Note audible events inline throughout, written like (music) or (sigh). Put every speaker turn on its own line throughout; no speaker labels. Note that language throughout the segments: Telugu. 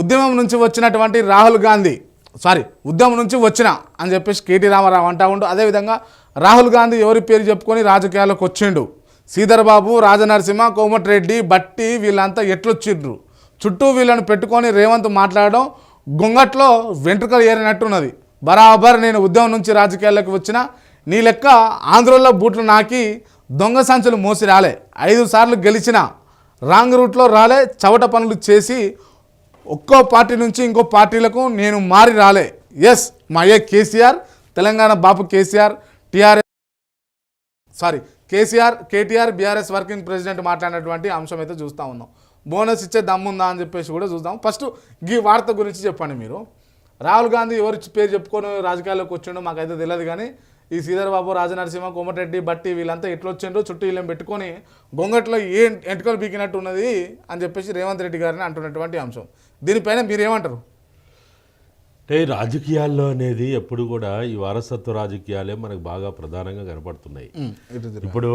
ఉద్యమం నుంచి వచ్చినటువంటి రాహుల్ గాంధీ సారీ ఉద్యమం నుంచి వచ్చిన అని చెప్పేసి కేటీ రామారావు అంటా ఉండు. అదేవిధంగా రాహుల్ గాంధీ ఎవరి పేరు చెప్పుకొని రాజకీయాల్లోకి వచ్చిండు? శ్రీధర్ బాబు రాజనరసింహ కోమటిరెడ్డి బట్టి వీళ్ళంతా ఎట్లొచ్చిండ్రు? చుట్టూ వీళ్ళని పెట్టుకొని రేవంత్ మాట్లాడడం గొంగట్లో వెంట్రుకలు ఏరినట్టున్నది. బరాబర్ నేను ఉద్యమం నుంచి రాజకీయాల్లోకి వచ్చిన నీ లెక్క ఆంధ్రలో బూట్లు నాకి దొంగ సంచులు మోసి రాలే. ఐదు సార్లు గెలిచిన రాంగ్ రూట్లో రాలే చవట పనులు చేసి ఒక్కో పార్టీ నుంచి ఇంకో పార్టీలకు నేను మారి రాలే. ఎస్ మా అయ్యే KCR Telangana Bapu KCR TRS sorry KCR KTR BRS working president మాట్లాడినటువంటి అంశం అయితే చూస్తూ ఉన్నాం. బోనస్ ఇచ్చే దమ్ముందా అని చెప్పేసి కూడా చూద్దాం. ఫస్ట్ ఈ వార్త గురించి చెప్పండి మీరు. రాహుల్ గాంధీ ఎవరి పేరు చెప్పుకొని రాజకీయాల్లోకి వచ్చిండో మాకైతే తెలియదు కానీ ఈ శ్రీధర్ బాబు రాజనరసింహ కోమటిరెడ్డి బట్టి వీళ్ళంతా ఎట్లా వచ్చిండ్రో చుట్టూ వీళ్ళని పెట్టుకొని గొంగట్లో ఏ ఎంటుకలు బీకినట్టు ఉన్నది అని చెప్పేసి రేవంత్ రెడ్డి గారిని అంటున్నటువంటి అంశం. దీనిపైన మీరేమంటారు?
అంటే రాజకీయాల్లో అనేది ఎప్పుడు కూడా ఈ వారసత్వ రాజకీయాలే మనకు బాగా ప్రధానంగా కనపడుతున్నాయి. ఇప్పుడు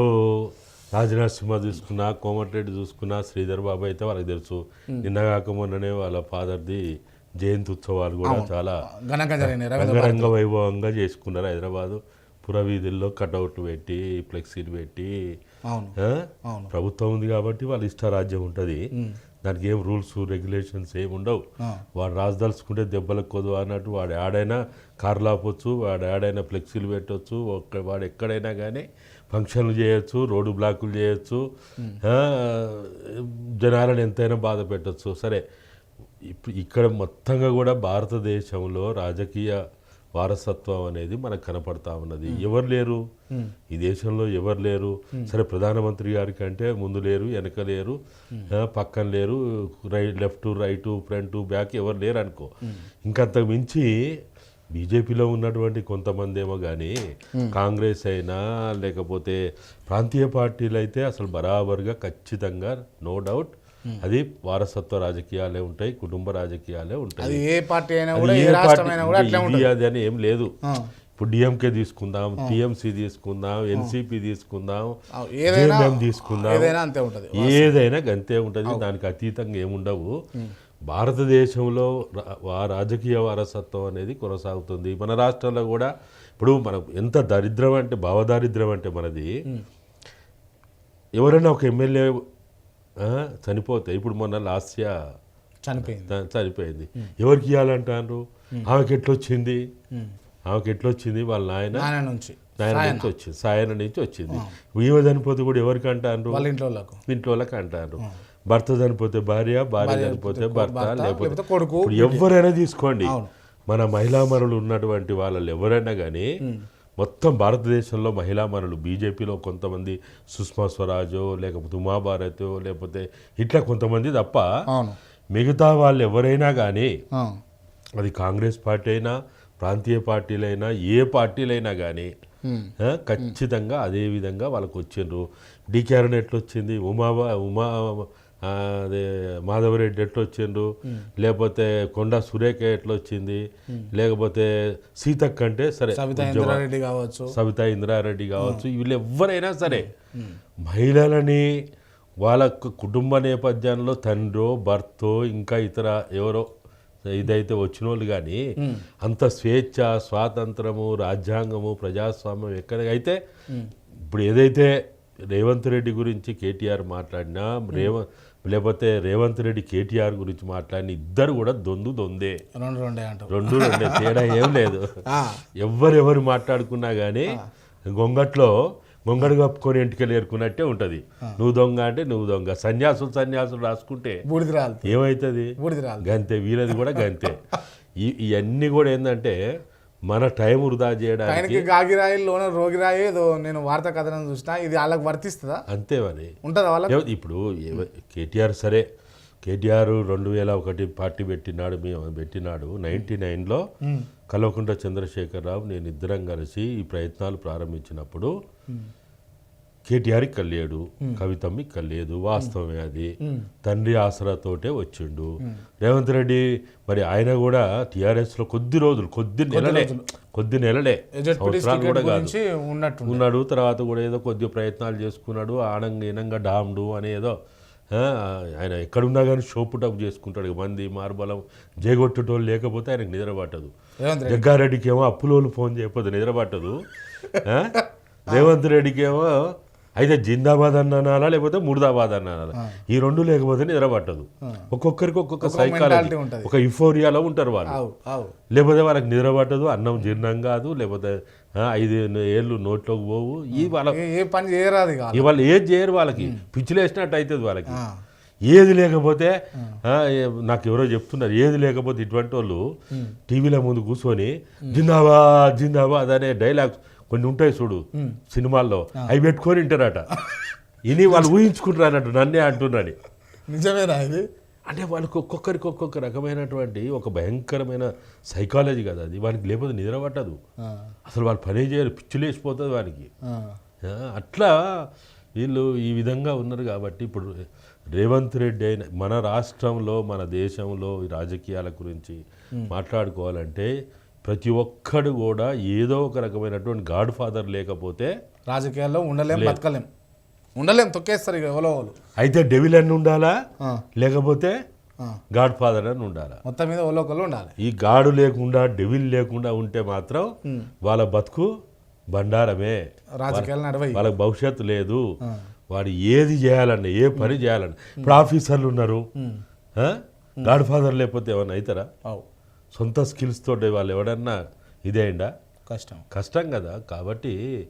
రాజనరసింహ చూసుకున్నా కోమటిరెడ్డి చూసుకున్నా శ్రీధర్ బాబు అయితే వాళ్ళకి తెలుసు. నిన్న కాక మొన్ననే వాళ్ళ ఫాదర్ది జయంతి ఉత్సవాలు కూడా చాలా
ఘనంగా
వైభవంగా చేసుకున్నారు హైదరాబాదు. పురవీధుల్లో కటౌట్లు పెట్టి ఫ్లెక్సీలు పెట్టి. ప్రభుత్వం ఉంది కాబట్టి వాళ్ళ ఇష్టారాజ్యం ఉంటుంది. దానికి ఏం రూల్స్ రెగ్యులేషన్స్ ఏమి ఉండవు. వాడు రాజదలుచుకుంటే దెబ్బలకు కొదు అన్నట్టు వాడు ఆడైనా కార్లు ఆపొచ్చు వాడు ఆడైనా ఫ్లెక్సీలు పెట్టవచ్చు ఒక్క వాడు ఎక్కడైనా కానీ ఫంక్షన్లు చేయొచ్చు రోడ్డు బ్లాకులు చేయొచ్చు జనాలను ఎంతైనా బాధ పెట్టచ్చు. సరే ఇప్పుడు ఇక్కడ మొత్తంగా కూడా భారతదేశంలో రాజకీయ వారసత్వం అనేది మనకు కనపడతా ఉన్నది. ఎవరు లేరు? ఈ దేశంలో ఎవరు లేరు? సరే ప్రధానమంత్రి గారి కంటే ముందు లేరు వెనక లేరు పక్కన లేరు right left right front back ఎవరు లేరు అనుకో ఇంకంతకు మించి బీజేపీలో ఉన్నటువంటి కొంతమంది ఏమో కానీ కాంగ్రెస్ అయినా లేకపోతే ప్రాంతీయ పార్టీలు అయితే అసలు బరాబర్గా ఖచ్చితంగా నో డౌట్ అది వారసత్వ రాజకీయాలే ఉంటాయి కుటుంబ రాజకీయాలే ఉంటాయి.
అది ఏ పార్టీ అయినా కూడా
ఏ
అట్లే ఉంటుంది.
అది అని ఏం లేదు.
ఆ.
ఇప్పుడు డిఎంకే తీసుకుందాం టీఎంసీ తీసుకుందాం ఎన్సీపీ తీసుకుందాం తీసుకుందాం.
ఏదైనా అంతే ఉంటుంది.
ఏదైనా గంతే ఉంటుంది. దానికి అతీతంగా ఏముండవు భారతదేశంలో రాజకీయ వారసత్వం అనేది కొనసాగుతుంది. మన రాష్ట్రంలో కూడా ఇప్పుడు మనం ఎంత దరిద్రం అంటే భావదారిద్ర్యం అంటే మనది. ఎవరైనా ఒక ఎమ్మెల్యే చనిపోతే. ఇప్పుడు మొన్న లాస్య
చనిపోయింది.
చనిపోయింది. ఎవరికి ఇవ్వాలంటారు ఆమెకి ఎట్లొచ్చింది? ఆమెకి ఎట్లొచ్చింది? వాళ్ళ నాయన?
నుంచి.
నాయన నుంచి వచ్చింది. సాయన నుంచి వచ్చింది. ఈమె చనిపోతే కూడా ఎవరికి అంటారు?
ఇంట్లో
ఇంట్లో వాళ్ళకి. అంటారు. భర్త చనిపోతే భార్య భార్య చనిపోతే భర్త లేకపోతే
కొడుకు,
ఎవరైనా తీసుకోండి. మన మహిళామణులు ఉన్నటువంటి వాళ్ళు ఎవరైనా కానీ మొత్తం భారతదేశంలో మహిళామణులు బీజేపీలో కొంతమంది సుష్మా స్వరాజో లేకపోతే ఉమాభారతో లేకపోతే ఇట్లా కొంతమంది తప్ప మిగతా వాళ్ళు ఎవరైనా కానీ. అది కాంగ్రెస్ పార్టీ అయినా ప్రాంతీయ పార్టీలైనా ఏ పార్టీలైనా కానీ ఖచ్చితంగా అదే విధంగా వాళ్ళకు వచ్చిండ్రు డీకేఆర్ఎన్ ఎట్లా వచ్చింది ఉమా ఉమా అదే మాధవరెడ్డి ఎట్లా వచ్చిండ్రు లేకపోతే కొండా సురేఖ ఎట్లా వచ్చింది లేకపోతే సీతక్క అంటే సరే
ఇంద్రారెడ్డి కావచ్చు.
సవితా ఇంద్రారెడ్డి కావచ్చు. వీళ్ళు ఎవరైనా సరే మహిళలని వాళ్ళ కుటుంబ నేపథ్యంలో తండ్రో భర్తో ఇంకా ఇతర ఎవరో ఇదైతే వచ్చిన వాళ్ళు కానీ అంత స్వేచ్ఛ స్వాతంత్రము రాజ్యాంగము ప్రజాస్వామ్యం ఎక్కడ అయితే ఇప్పుడు ఏదైతే రేవంత్ రెడ్డి గురించి కేటీఆర్ మాట్లాడినా రేవ లేకపోతే రేవంత్ రెడ్డి కేటీఆర్ గురించి మాట్లాడిన ఇద్దరు కూడా దొందు దొందే.
రెండు రెండే అంటారు.
రెండు రెండే తేడా ఏం లేదు. ఎవరెవరు మాట్లాడుకున్నా కానీ గొంగట్లో గొంగడు కప్పుకొని ఇంటికి ఏరుకున్నట్టే ఉంటుంది. నువ్వు దొంగ అంటే నువ్వు దొంగ. సన్యాసులు సన్యాసులు రాసుకుంటే ఏమవుతుంది గంతే వీలది కూడా గంతే. ఈ ఇవన్నీ కూడా ఏంటంటే మన టైం వృధా చేయడానికి
ఆయనకి గాగిరాయి లోన రోగిరాయి ఏదో నేను వార్తా కథనం చూసిన ఇది వాళ్ళకి వర్తిస్తుందా?
అంతే మరి.
ఉంటుందా వాళ్ళకి?
ఎవ- ఇప్పుడు కేటీఆర్ సరే. కేటీఆర్ రెండు వేల ఒకటి పార్టీ పెట్టినాడు మేము పెట్టినాడు. నైంటీ నైన్లో కల్వకుంట్ల చంద్రశేఖరరావు నేను ఇద్దరం కలిసి ఈ ప్రయత్నాలు ప్రారంభించినప్పుడు కేటీఆర్ ఇక్కడ లేడు కవితమ్మ లేదు వాస్తవమే అది. తండ్రి ఆసరాతోటే వచ్చిండు. రేవంత్ రెడ్డి మరి ఆయన కూడా టీఆర్ఎస్లో కొద్ది రోజులు కొద్ది నెలలే కొద్ది నెలలే సంవత్సరాలు కూడా కాదు. ఉన్నాడు తర్వాత కూడా ఏదో కొద్దిగా ప్రయత్నాలు చేసుకున్నాడు ఆనంగా ఈనంగా డామ్డు అని ఏదో ఆ, ఆయన ఎక్కడున్నా కానీ షోపుటప్ చేసుకుంటాడు మంది మార్బలం జయగొట్టేటోళ్ళు లేకపోతే ఆయనకు నిద్ర పట్టదు
రేవంత్ రెడ్డి.
జగ్గారెడ్డికి ఏమో అప్పులోళ్ళు ఫోన్ చేయకపోతే నిద్ర పట్టదు ఆ? (laughs) రేవంత్ రెడ్డికి ఏమో అయితే జిందాబాద్ అన్న అనాలా లేకపోతే ముర్దాబాద్ అన్న అనాలా ఈ రెండు లేకపోతే నిద్ర పట్టదు. ఒక్కొక్కరికి ఒక్కొక్క సైకాలజీ. ఒక ఇఫోరియాలో ఉంటారు వాళ్ళు. లేకపోతే వాళ్ళకి నిద్ర పట్టదు అన్నం జీర్ణం కాదు లేకపోతే ఐదు ఏళ్ళు నోట్లోకి పోవు. ఈ వాళ్ళ
ఏ- పని చేయరాదు
వాళ్ళు ఏది చేయరు వాళ్ళకి. పిచ్చిలేసినట్టు అవుతుంది వాళ్ళకి. ఏది లేకపోతే నాకు ఎవరో చెప్తున్నారు ఏది లేకపోతే ఇటువంటి వాళ్ళు టీవీల ముందు కూర్చొని జిందాబాద్ జిందాబాద్ అనే డైలాగ్స్ కొన్ని ఉంటాయి చూడు సినిమాల్లో. అవి పెట్టుకొని వింటారట ఇని వాళ్ళు ఊహించుకుంటారు అన్నట్టు నన్నే అంటున్నాను
నిజమేనా ఇది?
అంటే వాళ్ళకి ఒక్కొక్కరికి ఒక్కొక్క రకమైనటువంటి ఒక భయంకరమైన సైకాలజీ కదా అది. వానికి లేకపోతే నిద్ర పట్టదు. అసలు వాళ్ళు పనే చేయరు పిచ్చిలేసిపోతుంది వానికి. అట్లా వీళ్ళు ఈ విధంగా ఉన్నారు కాబట్టి ఇప్పుడు రేవంత్ రెడ్డి అయిన మన రాష్ట్రంలో మన దేశంలో ఈ రాజకీయాల గురించి మాట్లాడుకోవాలంటే ప్రతి ఒక్కడు కూడా ఏదో ఒక రకమైనటువంటి గాడ్ ఫాదర్ లేకపోతే
రాజకీయాల్లో ఉండలేం బతకలేం. ఉండలేం తొక్కేస్తారు ఇక ఎవరో వాళ్ళు
అయితే డెవిల్ అని ఉండాలా? లేకపోతే. గాడ్ ఫాదర్ అని ఉండాలా?
మొత్తం మీద ఒకళ్ళు ఉండాలి.
ఈ గాడు లేకుండా డెవిల్ లేకుండా ఉంటే మాత్రం వాళ్ళ బతుకు బండారమే.
రాజకీయాలు నడవయి.
వాళ్ళకి భవిష్యత్తు లేదు. వాడు ఏది చేయాలండి ఏ పని చేయాలండి ఇప్పుడు ఆఫీసర్లు ఉన్నారు. గాడ్ ఫాదర్ లేకపోతే ఏమన్నా అవుతారా?
అవు.
సొంత స్కిల్స్ తోటి వాళ్ళు ఎవడన్నా ఇదే అయిందా?
కష్టం.
కష్టం కదా కాబట్టి